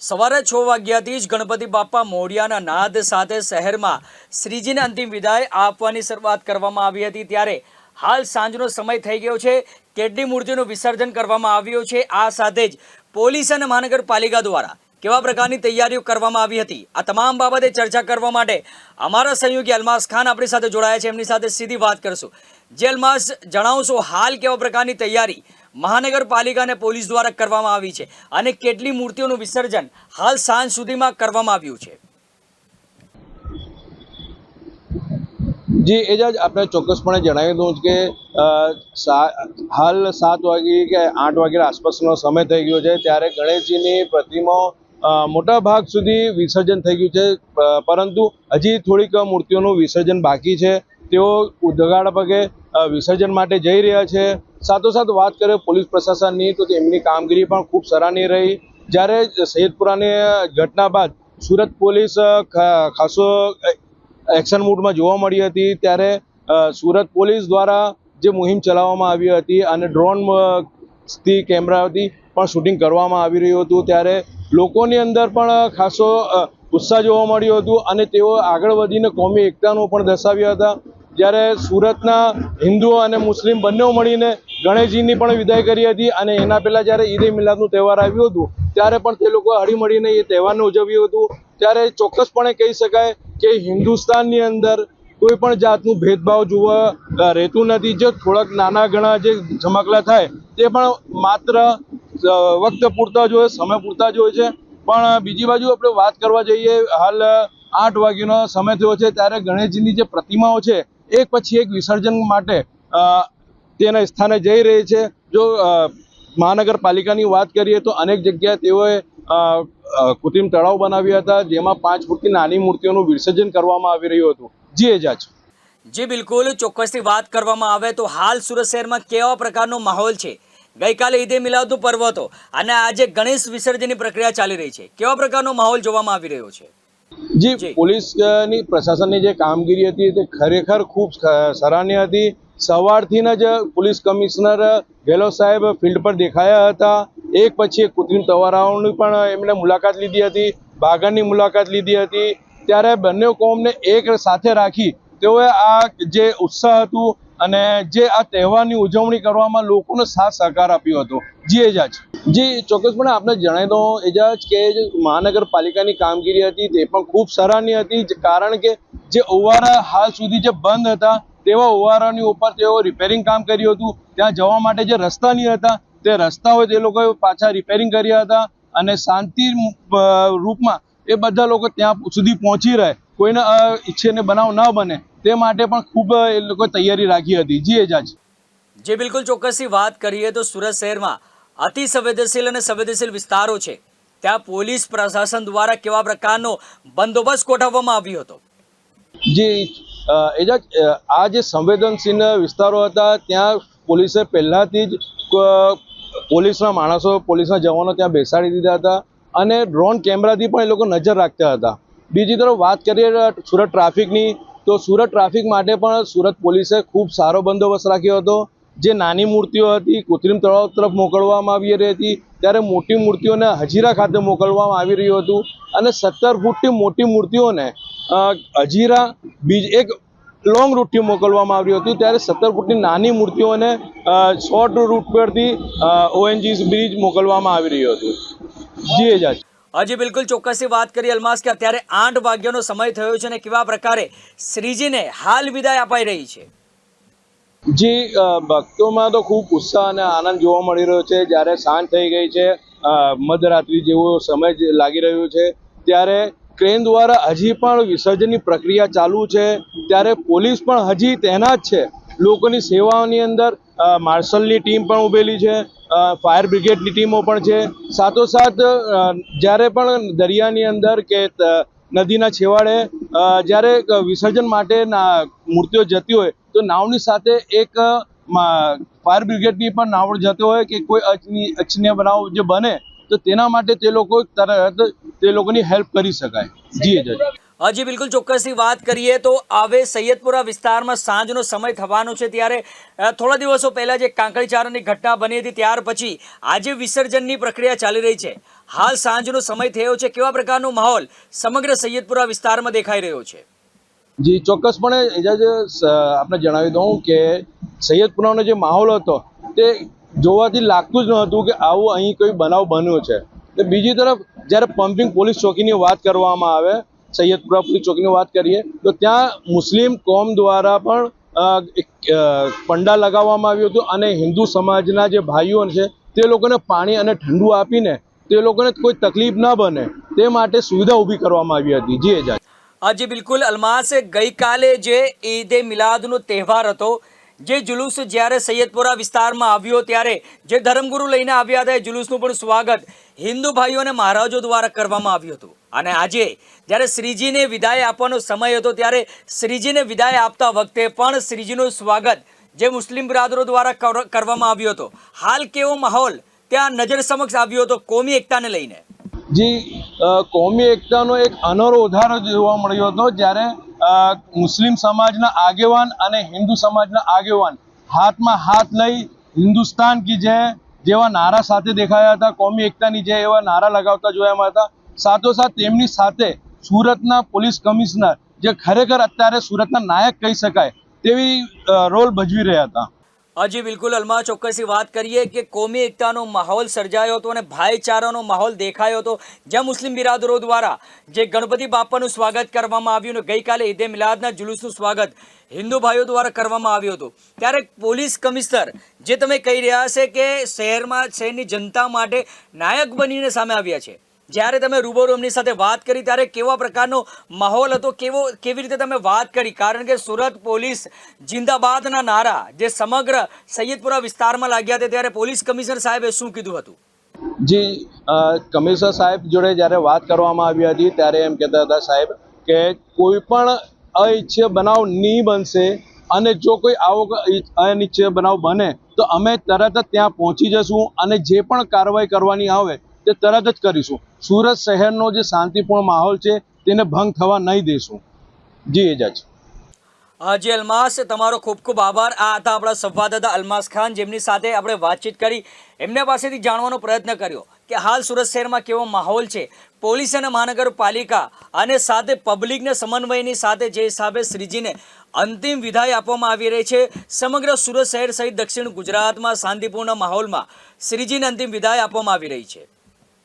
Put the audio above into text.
સવારે છ વાગ્યાથી જ ગણપતિ બાપ્પા મોડિયાના નાદ સાથે શહેરમાં શ્રીજીને અંતિમ વિદાય આપવાની શરૂઆત કરવામાં આવી હતી. ત્યારે હાલ સાંજનો સમય થઈ ગયો છે. કેટલી મૂર્તિનું વિસર્જન કરવામાં આવ્યું છે. આ સાથે જ પોલીસ અને મહાનગરપાલિકા દ્વારા કેવા પ્રકારની તૈયારીઓ કરવામાં આવી હતી? આ તમામ બાબતે ચર્ચા કરવા માટે અમારા સહયોગી અલમાસ ખાન આપણી સાથે જોડાયા છે. એમની સાથે સીધી વાત કરશું. જે અલમાસ જણાવશો હાલ કેવા પ્રકારની તૈયારી મહાનગરપાલિકા અને પોલીસ દ્વારા કરવામાં આવી છે અને કેટલી મૂર્તિઓનું વિસર્જન હાલ સાંજ સુધીમાં કરવામાં આવ્યું છે. જી એજાજ આપણે ચોક્કસપણે જણાવી દઉં કે હાલ સાત વાગે કે આઠ વાગ્યા આસપાસનો સમય થઈ ગયો છે ત્યારે ગણેશજીની પ્રતિમાઓ અ, મોટા ભાગ સુધી વિસર્જન થઈ ગયું છે. પરંતુ હજી થોડીક મૂર્તિઓનું વિસર્જન બાકી છે. તેઓ ઉદગાડ પગે વિસર્જન માટે જઈ રહ્યા છે. સાથોસાથ વાત કરે પોલીસ પ્રશાસનની, તો તેમની કામગીરી પણ ખૂબ સરાહનીય રહી. જ્યારે સૈયદપુરાની ઘટના બાદ સુરત પોલીસ ખાસો એક્શન મૂડમાં જોવા મળી હતી. ત્યારે સુરત પોલીસ દ્વારા જે મુહિમ ચલાવવામાં આવી હતી અને ડ્રોનથી કેમેરાથી પણ શૂટિંગ કરવામાં આવી રહ્યું હતું. ત્યારે લોકોની અંદર પણ ખાસો ઉત્સાહ જોવા મળ્યો હતો અને તેઓ આગળ વધીને કોમી એકતાનું પણ દર્શાવ્યા હતા. જ્યારે સુરતના હિન્દુઓ અને મુસ્લિમ બંને મળીને ગણેશજીની પણ વિદાય કરી હતી અને એના પહેલાં જ્યારે ઈદ એ મિલાદનું તહેવાર આવ્યું હતું, ત્યારે પણ તે લોકો હળીમળીને એ તહેવારને ઉજવ્યું હતું. ત્યારે ચોક્કસપણે કહી શકાય કે હિન્દુસ્તાનની અંદર કોઈ પણ જાતનું ભેદભાવ જોવા રહેતું નથી. જે થોડાક નાના ઘણા જે ઝમકલા થાય, તે પણ માત્ર વખત પૂરતા જ હોય, સમય પૂરતા જ હોય છે. પણ બીજી બાજુ આપણે વાત કરવા જઈએ, હાલ આઠ વાગ્યાનો સમય થયો છે, ત્યારે ગણેશજીની જે પ્રતિમાઓ છે એક પછી એક વિસર્જન માટે તેના સ્થાને જઈ રહી છે. જો મહાનગરપાલિકાની વાત કરીએ તો અનેક જગ્યાએ તેઓએ કૃત્રિમ તળાવ બનાવ્યા હતા, જેમાં પાંચ ફૂટની નાની મૂર્તિઓનું વિસર્જન કરવામાં આવી રહ્યું હતું. જી એજાજ જી, બિલકુલ. ચોક્કસથી વાત કરવામાં આવે તો હાલ સુરત શહેરમાં કેવા પ્રકારનો માહોલ છે? ગઈકાલે ઈદે મિલાવતું પર્વ હતો અને આજે ગણેશ વિસર્જનની પ્રક્રિયા ચાલી રહી છે. કેવા પ્રકારનો માહોલ જોવામાં આવી રહ્યો છે? જી. પોલીસની પ્રશાસનની જે કામગીરી હતી તે ખરેખર ખૂબ સરાહનીય હતી. સવારથી જ પોલીસ કમિશનર ગેહલોત સાહેબ ફિલ્ડ પર દેખાયા હતા. એક પછી એક કૃત્રિમ તવારાઓની પણ એમણે મુલાકાત લીધી હતી બાગાનની મુલાકાત લીધી હતી. ત્યારે બંને કોમને એક સાથે રાખી તેઓએ આ જે ઉત્સાહ હતું અને જે આ તહેવારની ઉજવણી કરવામાં લોકોનો સાથ સહકાર આપ્યો હતો. જી એજાજ જી, ચોક્કસપણે આપણે જણાવી દઉં એજાજ કે મહાનગરપાલિકાની કામગીરી હતી તે પણ ખૂબ સરાહનીય હતી કારણ કે જે ઓવારા હાલ સુધી જે બંધ હતા, તેવા ઓવારાની ઉપર તેઓ રિપેરિંગ કામ કર્યું હતું. ત્યાં જવા માટે જે રસ્તા નહીં હતા, તે રસ્તાઓ તે લોકોએ પાછા રિપેરિંગ કર્યા હતા અને શાંતિ રૂપમાં એ બધા લોકો ત્યાં સુધી પહોંચી રહે. કોઈને ઈચ્છેને બનાવ ન બને, તે માટે પણ ખૂબ એ લોકોએ તૈયારી રાખી હતી. જી એજાજ જે બિલકુલ ચોક્કસથી વાત કરીએ તો સુરત શહેરમાં અતિ સંવેદનશીલ અને સંવેદનશીલ વિસ્તારો છે. ત્યાં પોલીસ પ્રશાસન દ્વારા કેવા પ્રકારનો બંદોબસ્ત ગોઠવવામાં આવ્યો હતો? જી એજાજ આ જે સંવેદનશીલ વિસ્તારો હતા, ત્યાં પોલીસે પહેલાંથી જ પોલીસના માણસો, પોલીસના જવાનો ત્યાં બેસાડી દીધા હતા અને ડ્રોન કેમેરાથી પણ એ લોકો નજર રાખતા હતા. બીજી તરફ વાત કરીએ સુરત ટ્રાફિકની, તો સુરત ટ્રાફિક માટે પણ સુરત પોલીસે ખૂબ સારો બંદોબસ્ત રાખ્યો હતો. જે નાની મૂર્તિઓ હતી, કૃત્રિમ તળાવ તરફ મોકલવામાં આવી રહી હતી, ત્યારે મોટી મૂર્તિઓને હજીરા ખાતે મોકલવામાં આવી રહ્યું હતું અને સત્તર ફૂટથી મોટી મૂર્તિઓને હજીરા, બીજ, એક લોંગ રૂટથી મોકલવામાં આવ્યું હતું. ત્યારે સત્તર ફૂટની નાની મૂર્તિઓને શોર્ટ રૂટ પરથી ઓએનજીસ બ્રિજ મોકલવામાં આવી રહ્યું હતું. જી એજાજ હજી બિલકુલ ચોક્કસથી વાત કરીએ અલમાસ કે અત્યારે આઠ વાગ્યાનો સમય થયો છે અને કેવા પ્રકારે શ્રીજીને હાલ વિદાય અપાઈ રહી છે. જી ભક્તોમાં તો ખૂબ ઉત્સાહ અને આનંદ જોવા મળી રહ્યો છે. જ્યારે સાંજ થઈ ગઈ છે મધરાત્રિ જેવો સમય લાગી રહ્યો છે, ત્યારે ટ્રેન દ્વારા હજી પણ વિસર્જનની પ્રક્રિયા ચાલુ છે. ત્યારે પોલીસ પણ હજી તહેનાત છે. લોકોની સેવાઓની અંદર માર્શલની ટીમ પણ ઉભેલી છે ફાયર બ્રિગેડની ટીમો પણ છે. સાથોસાથ જ્યારે પણ દરિયાની અંદર કે નદીના છેવાડે જ્યારે વિસર્જન માટેના મૂર્તિઓ જતી હોય તો નાવની સાથે એક ફાયર બ્રિગેડની પણ નાવડ જતો હોય કે કોઈ અચની- અનિચ્છનીય બનાવ જે બને, તો તેના માટે તે લોકો તરત તે લોકોની હેલ્પ કરી શકાય. જી જજ હજી બિલકુલ ચોક્કસથી વાત કરીએ તો હવે સૈયદપુરા વિસ્તારમાં સાંજનો સમય થવાનો છે ત્યારે થોડા દિવસો પહેલાં જે કાંકળીચારાની ઘટના બની હતી, ત્યાર પછી આજે વિસર્જનની પ્રક્રિયા ચાલી રહી છે. હાલ સાંજનો સમય થયો છે. કેવા પ્રકારનો માહોલ સમગ્ર સૈયદપુરા વિસ્તારમાં દેખાઈ રહ્યો છે? જી, ચોક્કસપણે એજાજ આપણે જણાવી દઉં કે સૈયદપુરાનો જે માહોલ હતો, તે જોવાથી લાગતું જ ન હતું કે આવું અહીં કોઈ બનાવ બન્યો છે. તો બીજી તરફ, જ્યારે પમ્પિંગ પોલીસ ચોકીની વાત કરવામાં આવે સૈયદપુરા પોલીસ ચોકીની વાત કરીએ, તો ત્યાં મુસ્લિમ કોમ દ્વારા પણ એક પંડા લગાવવામાં આવ્યું હતું અને હિન્દુ સમાજના જે ભાઈઓ છે, તે લોકોને પાણી અને ઠંડુ આપીને, તે લોકોને કોઈ તકલીફ ન બને, તે માટે સુવિધા ઊભી કરવામાં આવી હતી. જી, એજાજ. આજે બિલકુલ અલમાસ ગઈકાલે જે ઈદે મિલાદનો તહેવાર હતો, જે જુલુસ જ્યારે સૈયદપુરા વિસ્તારમાં આવ્યો ત્યારે જે ધર્મગુરુ લઈને આવ્યા હતા એ જુલુસનું પણ સ્વાગત હિન્દુ ભાઈઓ અને મહારાજો દ્વારા કરવામાં આવ્યું હતું. અને આજે જ્યારે શ્રીજીને વિદાય આપવાનો સમય હતો ત્યારે શ્રીજીને વિદાય આપતા વખતે પણ શ્રીજીનું સ્વાગત જે મુસ્લિમ બિરાદરો દ્વારા કર- કરવામાં આવ્યો હતો. હાલ કેવો માહોલ? ત્યાં નજર સમક્ષ આવ્યો હતો કોમી એકતાને લઈને. જી કોમી એકતાનો એક અનોરો ઉદાહરણ જોવા મળ્યો હતો જ્યારે મુસ્લિમ સમાજના આગેવાન અને હિન્દુ સમાજના આગેવાન હાથમાં હાથ લઈ હિન્દુસ્તાન કી જય, જેવા નારા સાથે દેખાયા હતા, કોમી એકતાની જય એવા નારા લગાવતા જોયા હતા. સાથોસાથ તેમની સાથે સુરતના પોલીસ કમિશનર, જે ખરેખર અત્યારે સુરતના નાયક કહી શકાય, તેવી રોલ ભજવી રહ્યા હતા. હજી બિલકુલ અલમા ચોક્કસી વાત કરીએ કે કોમી એકતાનો માહોલ સર્જાયો હતો અને ભાઈચારાનો માહોલ દેખાયો હતો. જ્યાં મુસ્લિમ બિરાદરો દ્વારા જે ગણપતિ બાપાનું સ્વાગત કરવામાં આવ્યું અને ગઈકાલે ઈદે મિલાદના જુલુસનું સ્વાગત હિન્દુ ભાઈઓ દ્વારા કરવામાં આવ્યું હતું. ત્યારે પોલીસ કમિશનર જે તમે કહી રહ્યા છે કે શહેરમાં, શહેરની જનતા માટે નાયક બનીને સામે આવ્યા છે. જ્યારે તમે રૂબરૂ એમની સાથે વાત કરી, ત્યારે કેવા પ્રકારનો માહોલ હતો, કેવો, કેવી રીતે તમે વાત કરી? કારણ કે સુરત પોલીસ જિંદાબાદના નારા જે સમગ્ર સૈયદપુરા વિસ્તારમાં લાગ્યા હતા, ત્યારે પોલીસ કમિશનર સાહેબે શું કીધું હતું? જી કમિશનર સાહેબ જોડે જ્યારે વાત કરવામાં આવી હતી, ત્યારે એમ કહેતા હતા સાહેબ કે કોઈ પણ અનિચ્છનીય બનાવ નહીં બનશે અને જો કોઈ આવો કોઈ અનિચ્છનીય બનાવ બને, તો અમે તરત જ ત્યાં પહોંચી જશું અને જે પણ કાર્યવાહી કરવાની આવે તે તરત જ કરીશું. સુરત શહેરનો જે શાંતિપૂર્ણ માહોલ છે, તેને ભંગ થવા નહીં દેશું. જી એજાજ. હાજી અલમાસ, તમારો ખૂબ ખૂબ આભાર. આ હતા આપણા સંવાદદાતા અલમાસ ખાન, જેમની સાથે આપણે વાતચીત કરી. એમના પાસેથી જાણવાનો પ્રયત્ન કર્યો કે હાલ સુરત શહેરમાં કેવો માહોલ છે. પોલીસ અને મહાનગરપાલિકા અને સાથે પબ્લિકના સમન્વયની સાથે જે હિસાબે શ્રીજીને અંતિમ વિદાય આપવામાં આવી રહી છે, સમગ્ર સુરત શહેર સહિત દક્ષિણ ગુજરાતમાં શાંતિપૂર્ણ માહોલમાં શ્રીજીને અંતિમ વિદાય આપવામાં આવી રહી છે.